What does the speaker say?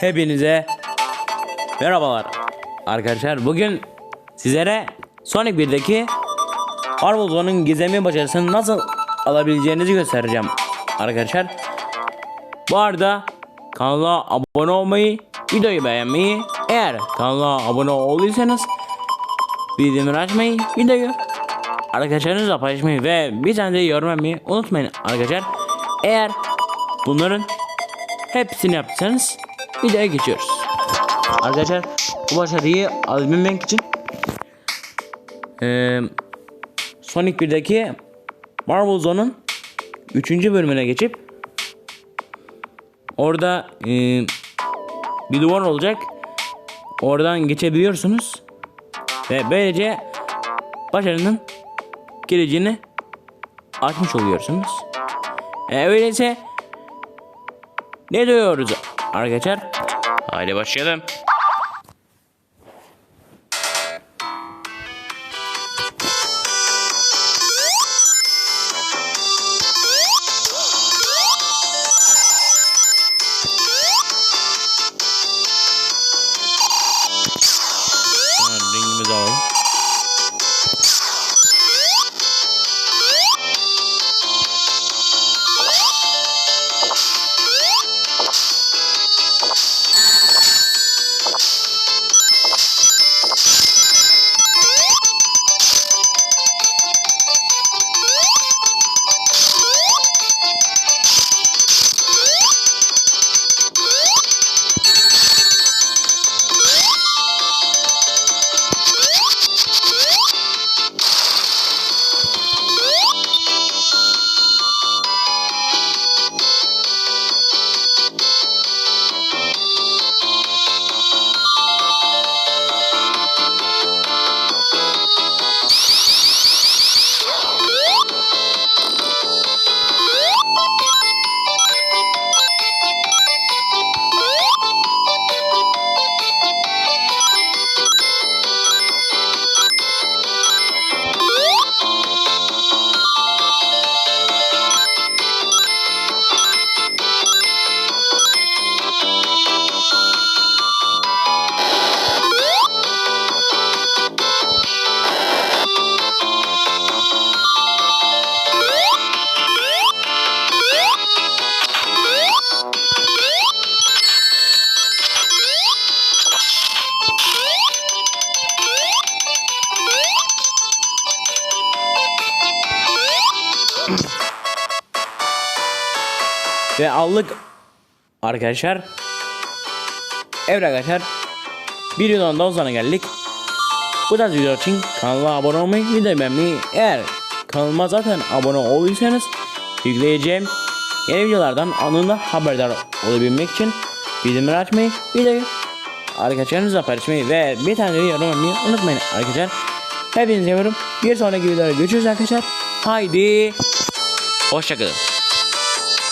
Hepinize merhabalar arkadaşlar. Bugün sizlere Sonic 1'deki Armuzon'un gizemi başarısını nasıl alabileceğinizi göstereceğim arkadaşlar. Bu arada kanala abone olmayı, videoyu beğenmeyi, eğer kanala abone olduysanız bildirimleri açmayı, videoyu arkadaşlarınızla paylaşmayı ve bir tane de yorum yapmayı unutmayın arkadaşlar. Eğer bunların hepsini yaptıysanız videoya geçiyoruz. Arkadaşlar bu başarıyı alabilmek için eee Sonic 1'deki Marvel Zone'un 3. bölümüne geçip orada eee, bir duvar olacak. Oradan geçebiliyorsunuz. Ve böylece başarının geleceğini açmış oluyorsunuz. E, öyleyse ne diyoruz arkadaşlar? Haydi başlayalım. Rengimizi alalım. Ve aldık arkadaşlar. Evet arkadaşlar. Bir videodan daha sonra geldik. Bu tarz video için kanala abone olmayı, videoyu beğenmeyi eğer kanalıma zaten abone olduysanız yükleyeceğim yeni videolardan anında haberdar olabilmek için bildirimleri açmayı, videoyu arkadaşlarınızla paylaşmayı ve bir tane yorum yapmayı unutmayın arkadaşlar. Hepinizi seviyorum. Bir sonraki videoda görüşürüz arkadaşlar. Haydi. Hoşçakalın.